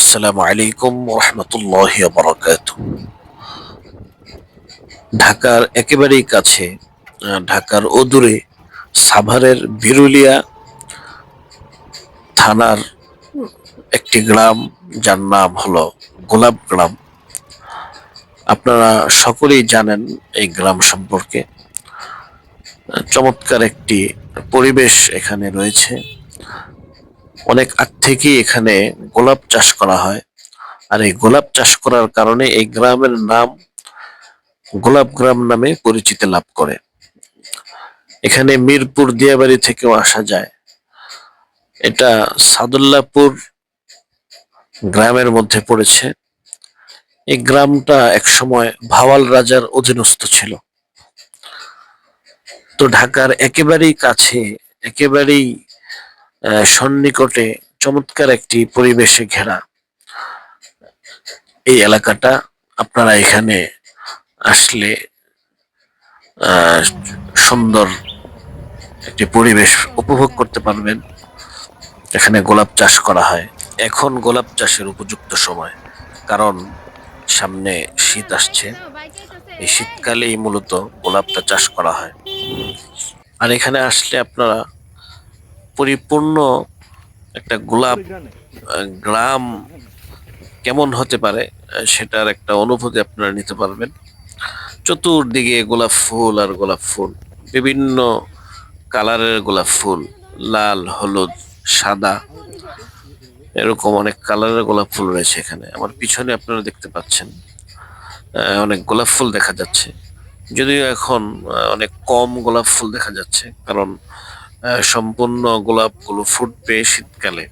আসসালামু আলাইকুম রহমতুল্লাহ বরকাত ঢাকার একেবারেই কাছে ঢাকার অদূরে সাভারের বিরুলিয়া থানার একটি গ্রাম, যার নাম হলো গোলাপ গ্রাম। আপনারা সকলেই জানেন এই গ্রাম সম্পর্কে। চমৎকার একটি পরিবেশ এখানে রয়েছে। অনেক আগ থেকেই এখানে গোলাপ চাষ করা হয়। আর এই গোলাপ চাষ করার কারণে এই গ্রামের নাম গোলাপ গ্রাম নামে পরিচিতি লাভ করে। এখানে মিরপুর দিয়াবাড়ি থেকেও আসা যায়। এটা সাদুল্লাপুর গ্রামের মধ্যে পড়েছে। এই গ্রামটা একসময় ভাওয়াল রাজার অধীনস্থ ছিল। তো ঢাকার একেবারেই কাছে, একেবারেই সন্নিকটে চমৎকার একটি পরিবেশে ঘেরা। এই এলাকাটা আপনারা এখানে আসলে সুন্দর একটি পরিবেশ উপভোগ করতে পারবেন। এখানে গোলাপ চাষ করা হয়। এখন গোলাপ চাষের উপযুক্ত সময়, কারণ সামনে শীত আসছে। এই শীতকালেই মূলত গোলাপটা চাষ করা হয়। আর এখানে আসলে আপনারা পরিপূর্ণ একটা গোলাপ গ্রাম কেমন হতে পারে সেটার একটা অনুভূতি আপনারা নিতে পারবেন। চতুর্দিকে গোলাপ ফুল আর গোলাপ ফুল বিভিন্ন কালারের গোলাপ ফুল লাল হলুদ সাদা এরকম অনেক কালারের গোলাপ ফুল রয়েছে এখানে। আমার পিছনে আপনারা দেখতে পাচ্ছেন অনেক গোলাপ ফুল দেখা যাচ্ছে। যদিও এখন অনেক কম গোলাপ ফুল দেখা যাচ্ছে কারণ সম্পূর্ণ গোলাপগুলো ফুটবে শীতকালে।